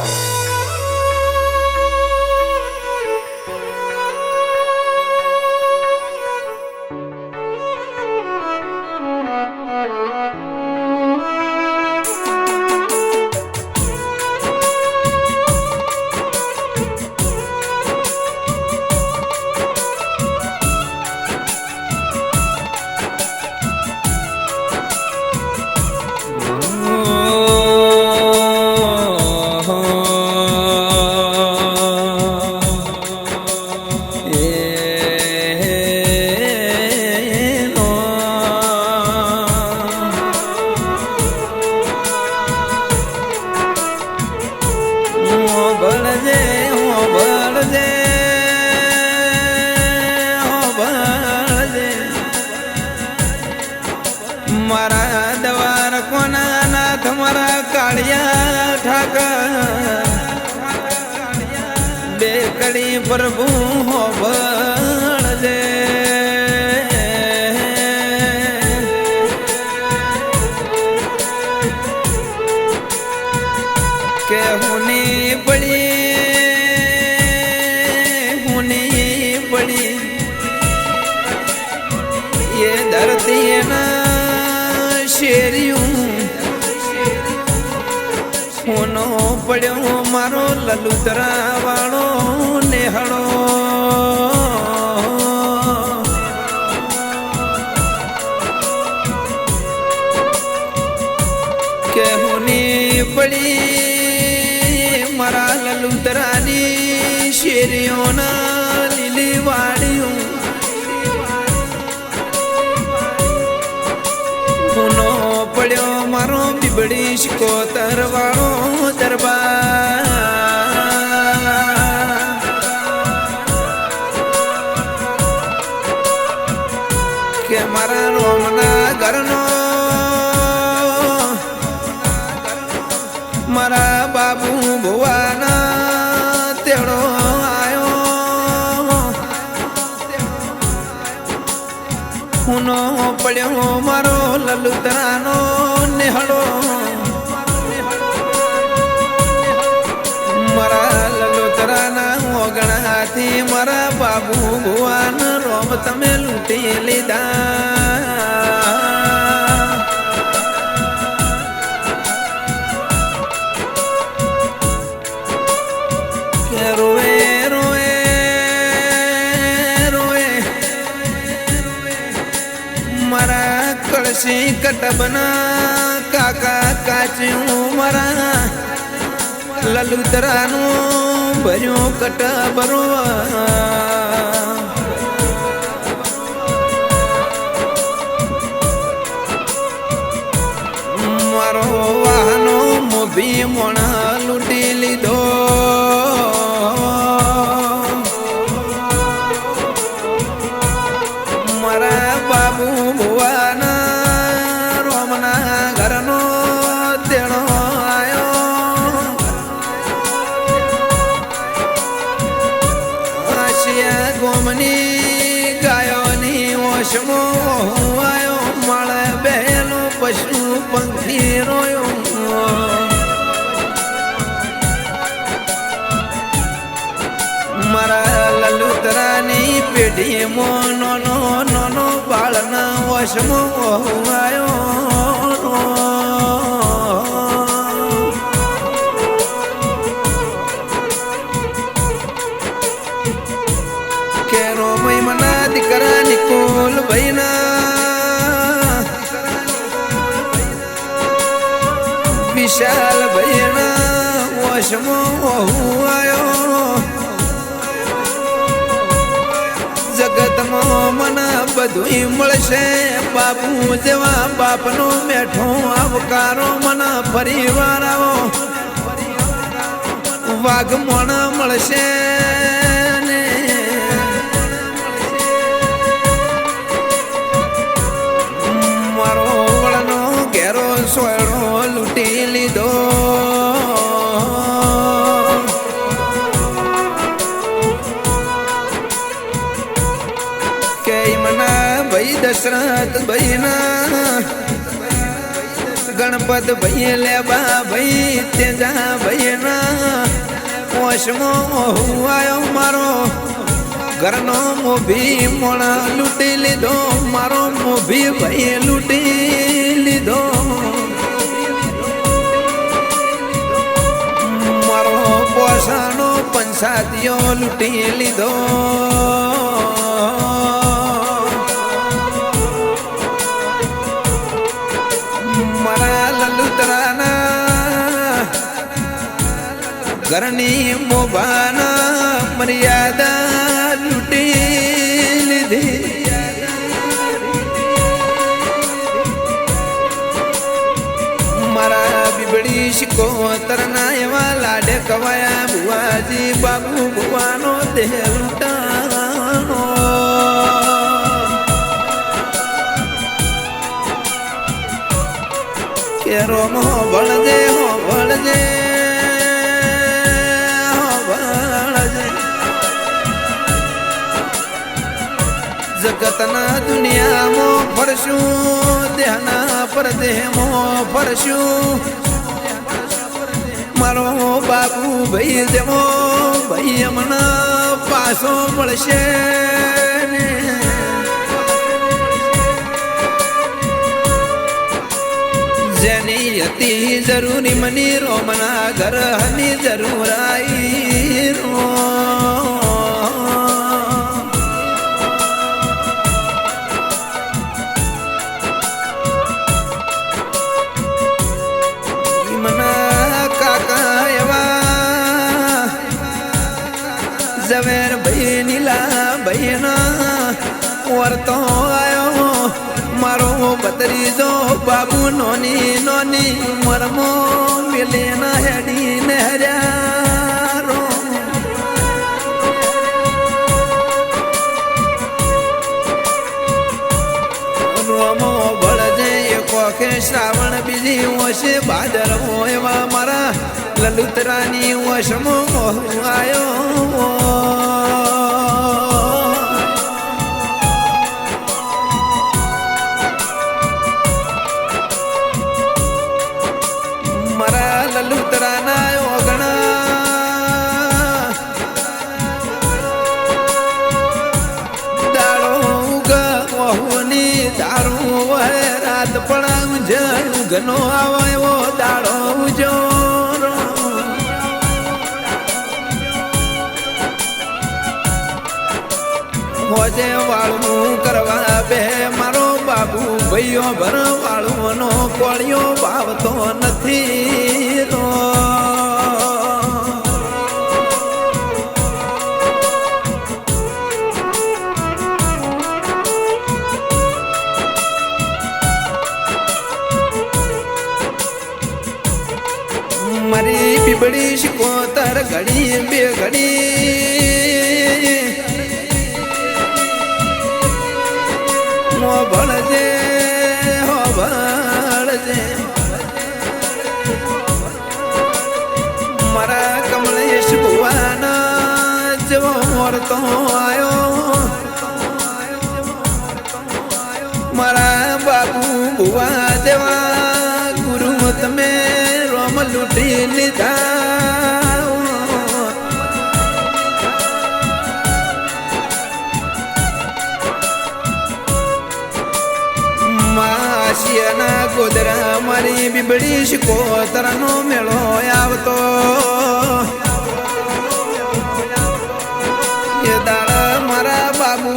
Música ભળજે હો ભળજે હો ભળજે મારા દવાર કોના નાથ, મારા કાળિયા ઠાકર. બે કડી પ્રભુ, હો ભળજે પડ્યો મારો લલુતરા વાળો નેહળો. બીબડી શિકોતર વાળો દરબાર. કે મારા રોમના ઘરનો, મારા બાબુ ભુવાના તેડો આયો. હુનો પડ્યો મારો લલુતરાનો નેહળો. મારા લલુતરાના ઓગણાથી મારા બાબુ ભુવાન રોમ તમે લૂંટી લીધા. રોએ રોએ રોએ મારા કળશી કટબના કાકા કાચ્યું મારા લલુતરાનું ભર્યું કટબરો મારો વાહનો મોભી મોણા લૂંટી લીધો. ગાયોની ઓશમો આયો મળે બેનો પશુ પંખી રોયો. મારા લલુતરાની પેઢીમાં નાનો નાનો બાળના વશમાં આવ્યો વિશાલ વશમો વશમાં આવ્યો જગતમાં મને બધું મળશે. બાપુ જેવા બાપનો મેઠો આવકારો મને પરિવાર આવો. વાઘ મોણ મળશે. દશરથ ભૈના ગણપત ભાઈ લેબા ભાઈ, તેજા ભાઈ ના પોષમો હું આયો મારો, ઘરનો મોભી મોણા લૂંટી લીધો, મારો મોભી ભાઈ લૂંટી લીધો. મારો પોષાનો પંસાદિયો લૂંટી લીધો. ઘરની મોભાના મર્યાદા લૂટી લીધી. મારા બીબડી શીખો તરના એવા લાડે કવાયા ભુવાજી બાબુ ભુવાનો દેહ લૂંટાનો કેરો મો વળજે જગતના દુનિયામાં ફરશું, દેહના પરદેહમાં ફરશું. મારો બાબુ ભાઈ જમો ભાઈ હમણાં પાછો મળશે જેની હતી જરૂરી મની રોમના ઘર હની જરૂર આઈ રો નીલા ભાઈ ના વર્તો આયો મારો બતરીજો બાબુ નોની નોની મરમો મિલે ના હેડી ને હર્યારો. રોમો ભળજે કોખે શ્રાવણ બીજી ઓશે ભાદર એવા મારા લલુતરાની ઓશમો આયો. દારૂ વહે રાત પણ જળ ઘનો આવ્યો દાડો ઉજો મોજે વાળું કરવા બે, મારો બાબુ ભૈયો ભર વાળું નો કોળિયો ભાવતો નથી. શિકોતર ઘડી બે ઘડી મો ભળજે હો ભળજે મારા કમલેશ ભુવાના જેવો મોરતો આયો મારા બાબુ ભુવા જેવા ગુરુ તમે રોમ લૂંટી લીધા ગોદરા મારી બીબડી શિકોતરનો મેળો આવતો. એ દાળ મારા બાબુ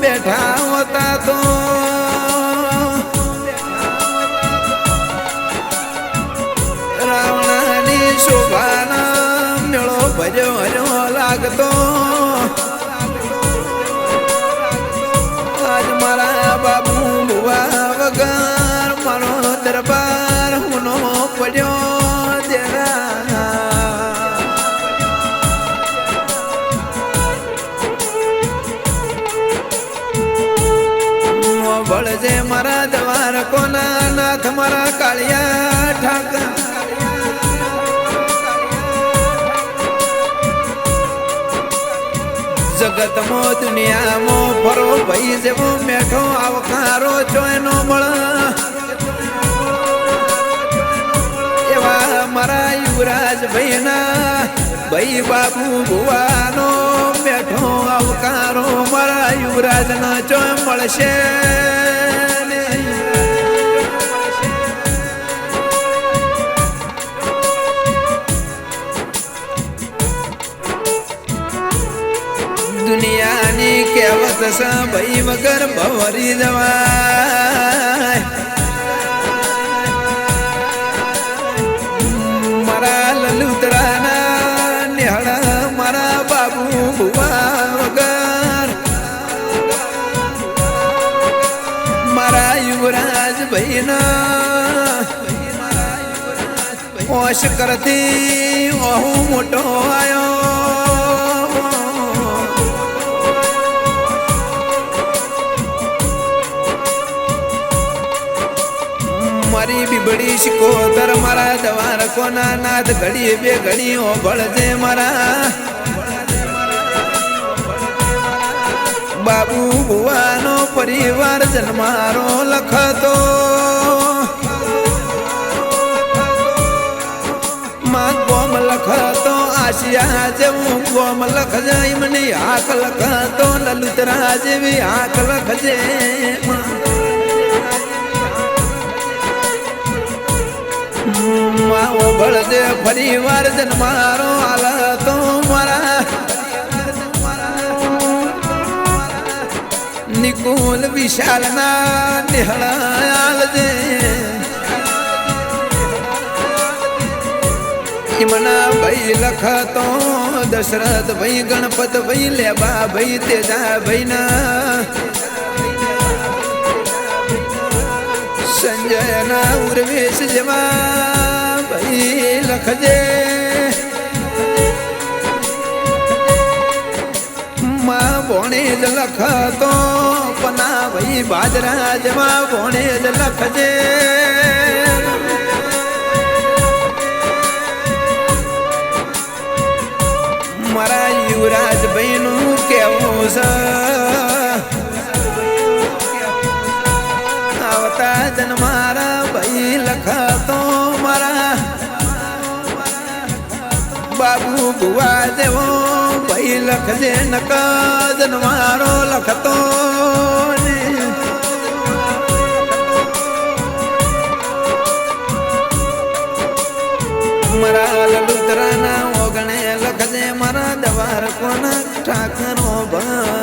બેઠા હોતા તો. રાવણાની શોભાના મેળો ભર્યો હર્યો લાગતો. આજ મારા બાબુ ભુવા દરબાર હુનો પડ્યો દેરા બળજે મારા દવાર કોના નાથ મારા કાળિયા ઠાકર. જગતમો દુનિયામાં ફરો ભાઈ જેવો મેઠો આવકારો છો એનો મળ. યુવરાજ ભાઈના ભાઈ બાબુ ભુવાનો બેઠો આવકારો મારા યુવરાજ ના ચો મળશે દુનિયાની કહેવત છે, ભાઈ વગર ભવરી જવાય ઓશ કરતી હું મોટો આયો. મારી બીબડી શિકોદર મારા દવાર કોના નાદ ઘડી બે ઘડી ભળજે મારા. બાબુ ભુવાનો પરિવાર જન્મારો લખતો. માં ગોમ લખતો, આશિયા જેવું ગોમ લખજે મને આંખ લખતો, લલુતરા જેવી આંખ લખજે. માવો બળદે ફરી વાર જન્મારો આલ તો મારા નિકુલ વિશાલ ના નિહળાલ જે ઈમના ભાઈ લખતો, દશરથ ભાઈ, ગણપત ભાઈ, લેબા ભાઈ, તેજા ભાઈ ના સંજય ના ઉર્વેશ જેવા ભાઈ લખજે. માં ભોણે જ લખતો, પના ભાઈ બાજરા જેવા ભોણે જ લખજે. મારા યુવરાજ ભાઈ નું કેવું છે? આવતા જન્મારા ભાઈ લખતો મારા. બાબુ ગુવા જેવો ભાઈ લખજે નક જન્મારો લખતો ને. મારા લડુતરાના લખજે મારા દવાર કોના ઠાકરો ભા